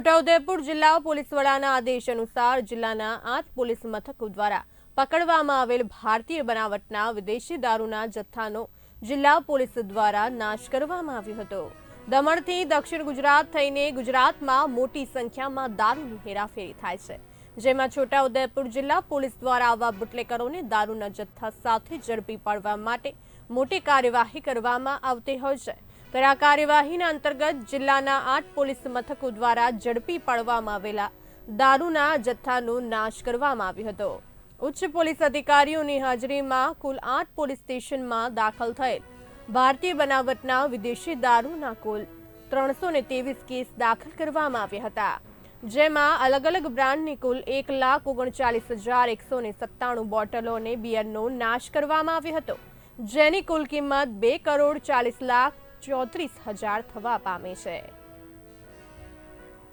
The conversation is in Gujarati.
છોટાઉદેપુર જિલ્લા પોલીસ વડાના આદેશ અનુસાર જિલ્લાના આઠ પોલીસ મથકો દ્વારા પકડવામાં આવેલ ભારતીય બનાવટના વિદેશી દારૂના જથ્થાનો જિલ્લા પોલીસ દ્વારા નાશ કરવામાં આવ્યો હતો. દમણથી દક્ષિણ ગુજરાત થઈને ગુજરાતમાં મોટી સંખ્યામાં દારૂની હેરાફેરી થાય છે. જેમાં છોટાઉદેપુર જિલ્લા પોલીસ દ્વારા આવા બુટલેકરોને દારૂના જથ્થા સાથે ઝડપી પાડવા માટે મોટી કાર્યવાહી કરવામાં આવતી હોય છે. ત્યારે આ કાર્યવાહીના અંતર્ગત જિલ્લાના આઠ પોલીસ મથકો દ્વારા ઝડપી પાડવામાં આવેલા દારૂના જથ્થાનો નાશ કરવામાં આવ્યો હતો. ઉચ્ચ પોલીસ અધિકારીઓની હાજરીમાં કુલ આઠ પોલીસ સ્ટેશનમાં દાખલ થયેલ ભારતીય બનાવટના વિદેશી દારૂના કુલ ત્રણસો ને ત્રેવીસ કેસ દાખલ કરવામાં આવ્યા હતા. જેમાં અલગ અલગ બ્રાન્ડની કુલ એક લાખ ઓગણચાલીસ હજાર એકસો સત્તાણું બોટલો અને બિયરનો નાશ કરવામાં આવ્યો હતો. જેની કુલ કિંમત બે કરોડ ચાલીસ લાખ ચોત્રીસ હજાર થવા પામે છે.